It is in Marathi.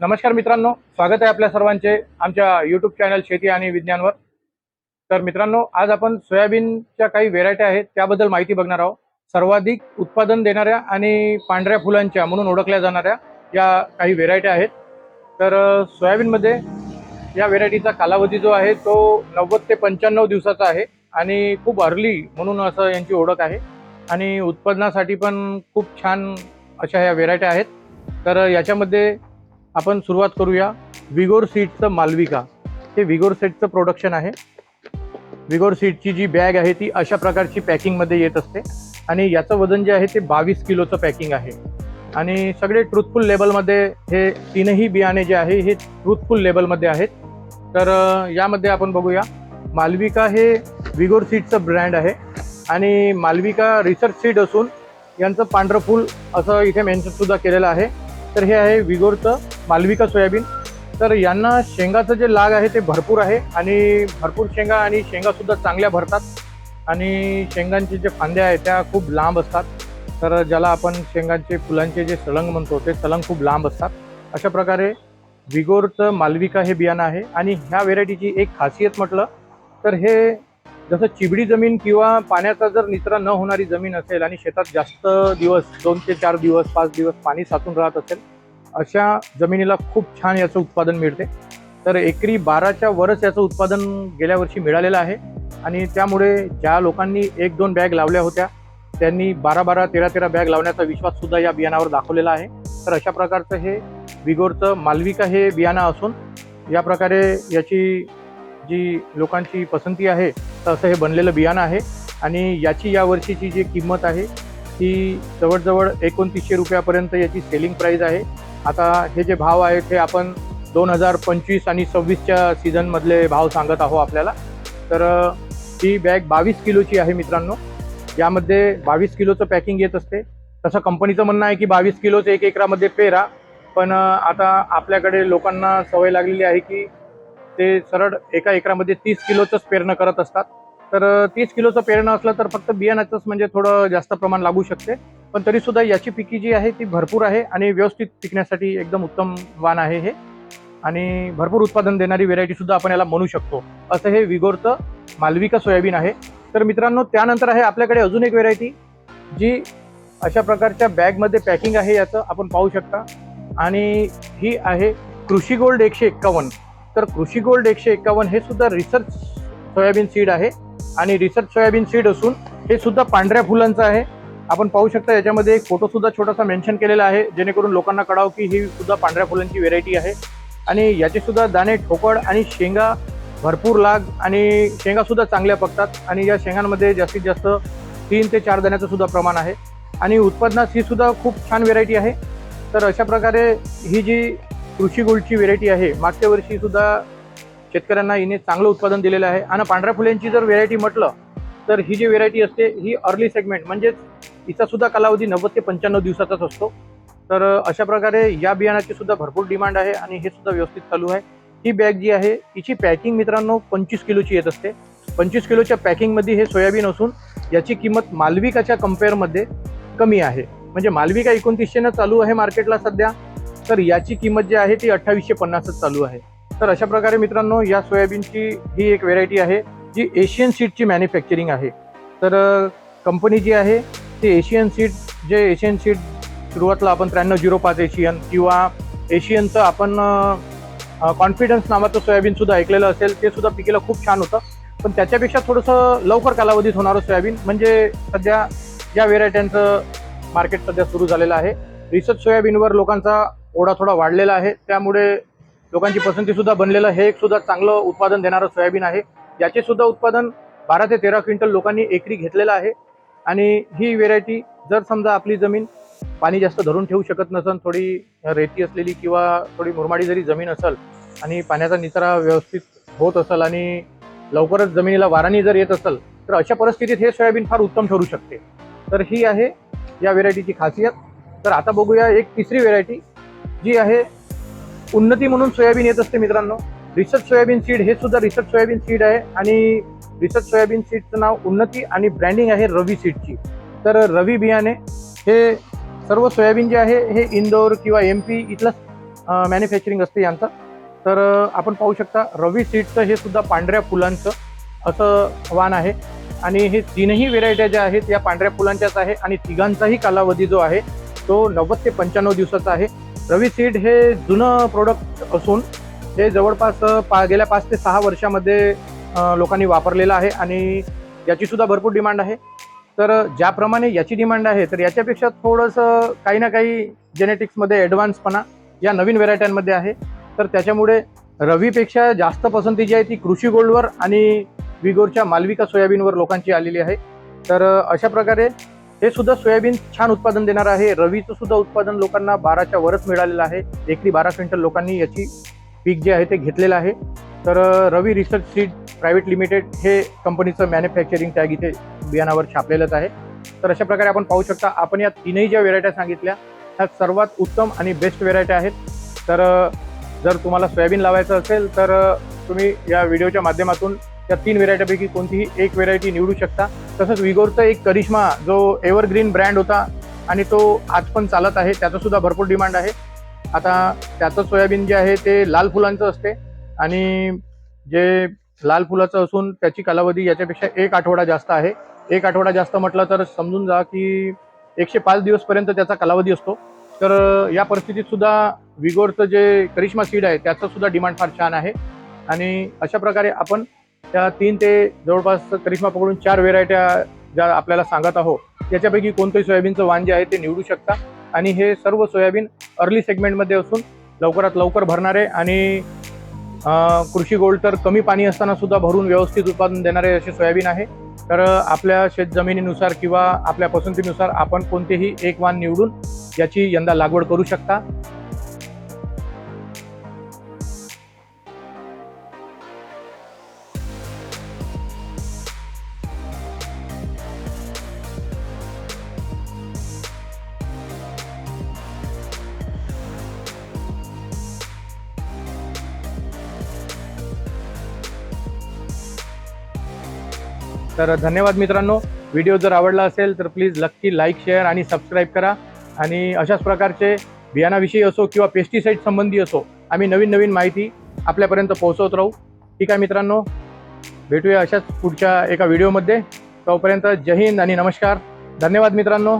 नमस्कार मित्रांनो स्वागत आहे आपल्या सर्वांचे आमच्या यूट्यूब चॅनल शेती आणि विज्ञानवर. तर मित्रांनो आज आपण सोयाबीनच्या काही व्हेरायटी आहेत त्याबद्दल माहिती बघणार आहोत. सर्वाधिक उत्पादन देणाऱ्या आणि पांढऱ्या फुलांच्या म्हणून ओळखल्या जाणाऱ्या या काही व्हेरायटी आहेत. तर सोयाबीनमध्ये या व्हेरायटीचा कालावधी जो आहे तो नव्वद ते पंच्याण्णव दिवसाचा आहे आणि खूप अर्ली म्हणून असं यांची ओळख आहे. आणि उत्पादनासाठी पण खूप छान अशा ह्या व्हेरायट्या आहेत. तर याच्यामध्ये आपण सुरुवात करूया विगोर सीटचं मालविका. हे विगोर सेटचं प्रोडक्शन आहे. विगोर सीटची जी बॅग आहे ती अशा प्रकारची पॅकिंगमध्ये येत असते. आणि याचं वजन जे आहे ते बावीस किलोचं पॅकिंग आहे. आणि सगळे ट्रुथफुल लेबलमध्ये हे तीनही बियाणे जे आहे हे ट्रुथफुल लेबलमध्ये आहेत. तर यामध्ये आपण बघूया. मालविका हे विगोर सीडचं ब्रँड आहे. आणि मालविका रिसर्च सीड असून यांचं पांढरं फूल असं इथे मेन्शनसुद्धा केलेलं आहे. तर हे आहे विगोरचं मालविका सोयाबीन. तर यांना शेंगाचं जे लाग आहे ते भरपूर आहे आणि भरपूर शेंगा आणि शेंगासुद्धा चांगल्या भरतात. आणि शेंगांचे जे फांद्या आहेत त्या खूप लांब असतात. तर ज्याला आपण शेंगांचे फुलांचे जे सलंग म्हणतो ते सलंग खूप लांब असतात. अशा प्रकारे विगोरचं मालविका हे बियाणं आहे आणि ह्या व्हेरायटीची एक खासियत म्हटलं तर हे जसं चिबडी जमीन किंवा पाण्याचा जर निचरा न होणारी जमीन असेल आणि शेतात जास्त दिवस दोन ते चार दिवस पाच दिवस पाणी साचून राहत असेल अशा जमिनीला खूप छान याचं उत्पादन मिळते. तर एकरी बाराच्या वरच याचं उत्पादन गेल्या वर्षी मिळालेलं आहे. आणि त्यामुळे ज्या लोकांनी एक दोन बॅग लावल्या होत्या त्यांनी बारा बारा तेरा तेरा बॅग लावण्याचा विश्वास सुद्धा या बियाणावर दाखवलेला आहे. तर अशा प्रकारचं हे विगोरचं मालविका हे बियाणं असून या प्रकारे याची जी लोकांची पसंती आहे तर असं हे बनलेलं बियाणं आहे. आणि याची या वर्षीची जी किंमत आहे ती जवळजवळ एकोणतीसशे रुपयापर्यंत याची सेलिंग प्राईज आहे. आता हे जे भाव आहेत हे आपण दोन हजार पंचवीस आणि सव्वीसच्या सीझनमधले भाव सांगत आहो आपल्याला. तर ही बॅग बावीस किलोची आहे मित्रांनो. यामध्ये बावीस किलोचं पॅकिंग येत असते. तसं कंपनीचं म्हणणं आहे की बावीस किलोचं एक एकरामध्ये पेरा. पण आता आपल्याकडे लोकांना सवय लागलेली आहे की ते सरळ एका एकरामध्ये तीस किलोचंच पेरणं करत असतात. तर तीस किलोचं पेरणं असलं तर फक्त बियाणाचंच म्हणजे थोडं जास्त प्रमाण लागू शकते. पण तरी सुद्धा याची पिकी जी आहे ती भरपूर आहे आणि व्यवस्थित पिकण्यासाठी एकदम उत्तम वाण आहे हे. आणि भरपूर उत्पादन देणारी व्हेरायटी सुद्धा आपण याला म्हणू शकतो. असं हे विगोरचं मालविका सोयाबीन आहे. तर मित्रांनो त्यानंतर आहे आपल्याकडे अजून एक व्हेरायटी जी अशा प्रकारच्या बॅगमध्ये पॅकिंग आहे याचं आपण पाहू शकता. आणि ही आहे कृषी गोल्ड एकशे एक्कावन्न. तर कृषी गोल्ड एकशे एक्कावन्न हे सुद्धा रिसर्च सोयाबीन सीड आहे. आणि रिसर्च सोयाबीन सीड असून हे सुद्धा पांढऱ्या फुलांचं आहे. आपण पाहू शकता याच्यामध्ये एक फोटो सुद्धा छोटासा मेन्शन केलेला आहे. जेणेकरून लोकांना कळावं की ही सुद्धा पांढऱ्या फुलांची व्हेरायटी आहे. आणि याचे सुद्धा दाणे ठोकळ आणि शेंगा भरपूर लाग आणि शेंगा सुद्धा चांगल्या पकतात. आणि या शेंगांमध्ये जास्तीत जास्त तीन ते चार दाण्याचं सुद्धा प्रमाण आहे. आणि उत्पादनात ही सुद्धा खूप छान व्हेरायटी आहे. तर अशा प्रकारे ही जी कृषी गोल्डची व्हेरायटी आहे मागच्या वर्षीसुद्धा शेतकऱ्यांना हिने चांगलं उत्पादन दिलेलं आहे. आणि पांढऱ्या फुलांची जर व्हेरायटी म्हटलं तर ही जी व्हेरायटी असते ही अर्ली सेगमेंट म्हणजेच हिचा सुद्धा कालावधी नव्वद ते पंच्याण्णव दिवसाचाच असतो. तर अशा प्रकारे या बियाणाची सुद्धा भरपूर डिमांड आहे आणि हे सुद्धा व्यवस्थित चालू आहे. ही बॅग जी आहे हिची पॅकिंग मित्रांनो पंचवीस किलोची येत असते. पंचवीस किलोच्या पॅकिंगमध्ये हे सोयाबीन असून याची किंमत मालविकाच्या कम्पेअरमध्ये कमी आहे. म्हणजे मालविका एकोणतीसशेनं चालू आहे मार्केटला सध्या. तर याची किंमत जी आहे ती अठ्ठावीसशे पन्नासच चालू आहे. तर अशा प्रकारे मित्रांनो या सोयाबीनची ही एक व्हेरायटी आहे जी एशियन सीडची मॅन्युफॅक्चरिंग आहे. तर कंपनी जी आहे ते एशियन सीड जे एशियन सीड सुरुवातला आपण त्र्याण्णव झिरो पाच एशियन किंवा एशियनचं आपण कॉन्फिडन्स नावाचं सोयाबीन सुद्धा ऐकलेलं असेल ते सुद्धा पिकेला खूप छान होतं. पण त्याच्यापेक्षा थोडंसं लवकर कालावधीत होणारं सोयाबीन म्हणजे सध्या या व्हेरायट्यांचं मार्केट सध्या सुरू झालेलं आहे रिसर्च सोयाबीनवर लोकांचा ओढा थोडा वाढलेला आहे. त्यामुळे लोकांची पसंतीसुद्धा बनलेलं हे एक सुद्धा चांगलं उत्पादन देणारं सोयाबीन आहे. याचे सुद्धा उत्पादन बारा ते तेरा क्विंटल लोकांनी एकरी घेतलेलं आहे. आणि ही व्हेरायटी जर समजा आपली जमीन पाणी जास्त धरून ठेवू शकत नसेल थोडी रेती असलेली किंवा थोडी मुरमाडी जरी जमीन असेल आणि पाण्याचा निचरा व्यवस्थित होत असेल आणि लवकरच जमिनीला वाराणी जर येत असेल तर अशा परिस्थितीत हे सोयाबीन फार उत्तम ठरू शकते. तर ही आहे या व्हेरायटीची खासियत. तर आता बघूया एक तिसरी व्हेरायटी जी आहे उन्नती म्हणून सोयाबीन येत असते मित्रांनो. रिसर्च सोयाबीन सीड हे सुद्धा रिसर्च सोयाबीन सीड आहे आणि रिसर्च सोयाबीन सीडचं नाव उन्नती आणि ब्रँडिंग आहे रवी सीडची. तर रवी बियाणे हे सर्व सोयाबीन जे आहे हे इंदोर किंवा एम पी इथलंच मॅन्युफॅक्चरिंग असते यांचं. तर आपण पाहू शकता रवी सीडचं हे सुद्धा पांढऱ्या फुलांचं असं वाण आहे. आणि हे तीनही व्हेरायट्या ज्या आहेत या पांढऱ्या फुलांच्याच आहे आणि तिघांचाही कालावधी जो आहे तो नव्वद ते पंच्याण्णव दिवसाचा आहे. रवी सीड हे जुनं प्रोडक्ट असून हे जवळपास पा गेल्या पाच ते सहा वर्षामध्ये लोकांनी वापरलेलं आहे आणि याची सुद्धा भरपूर डिमांड आहे. तर ज्याप्रमाणे याची डिमांड आहे तर याच्यापेक्षा थोडंसं काही ना काही जेनेटिक्समध्ये ॲडव्हान्सपणा या नवीन व्हेरायट्यांमध्ये आहे. तर त्याच्यामुळे रवीपेक्षा जास्त पसंती जी आहे ती कृषी गोल्डवर आणि विगोरच्या मालविका सोयाबीनवर लोकांची आलेली आहे. तर अशा प्रकारे हे सुद्धा सोयाबीन छान उत्पादन देणार आहे. रवीचं सुद्धा उत्पादन लोकांना बाराच्या वरच मिळालेलं आहे. एकरी बारा क्विंटल लोकांनी याची पीक जे आहे ते घेतलेलं आहे. तर Ravi research seed private limited हे कंपनीचं मॅन्युफॅक्चरिंग टॅग इथे बियाणावर छापलेलंच आहे. तर अशा प्रकारे आपण पाहू शकता आपण या तीनही ज्या व्हेरायट्या सांगितल्या ह्या सर्वात उत्तम आणि बेस्ट व्हेरायट्या आहेत. तर जर तुम्हाला सोयाबीन लावायचं असेल तर तुम्ही या व्हिडिओच्या माध्यमातून या तीन व्हेरायटीपैकी कोणतीही एक व्हेरायटी निवडू शकता. तसंच विगोरचा एक करिश्मा जो एव्हरग्रीन ब्रँड होता आणि तो आज पण चालत आहे त्याचंसुद्धा भरपूर डिमांड आहे. आता त्याचं सोयाबीन जे आहे ते लाल फुलांचं असते. आणि जे लाल फुलाचं असून त्याची कालावधी याच्यापेक्षा एक आठवडा जास्त आहे. एक आठवडा जास्त म्हटलं तर समजून जा की एकशे पाच दिवसपर्यंत त्याचा कालावधी असतो. तर या परिस्थितीत सुद्धा विगोरचं जे करिश्मा सीड आहे त्याचं सुद्धा डिमांड फार छान आहे. आणि अशा प्रकारे आपण त्या तीन ते जवळपास करिश्मा पकडून चार व्हेरायट्या ज्या आपल्याला सांगत आहोत याच्यापैकी कोणतंही सोयाबीनचं वाण जे आहे ते निवडू शकता. आणि हे सर्व सोयाबीन अर्ली सेगमेंटमध्ये असून लवकरात लवकर भरणारे आणि कृषी गोल्ड तर कमी पाणी असताना सुद्धा भरून व्यवस्थित उत्पादन देणारे असे सोयाबीन आहे. तर आपल्या शेतजमिनीनुसार किंवा आपल्या पसंतीनुसार आपण कोणतेही एक वाण निवडून याची यंदा लागवड करू शकता. तर धन्यवाद मित्रांनो. व्हिडिओ जर आवडला असेल तर प्लीज नक्की लाईक शेअर आणि सबस्क्राईब करा. आणि अशाच प्रकारचे बियाणाविषयी असो किंवा पेस्टिसाईड संबंधी असो आम्ही नवीन नवीन माहिती आपल्यापर्यंत पोहोचवत राहू. ठीक आहे मित्रांनो. भेटूया अशाच पुढच्या एका व्हिडिओमध्ये तोपर्यंत जय हिंद आणि नमस्कार. धन्यवाद मित्रांनो.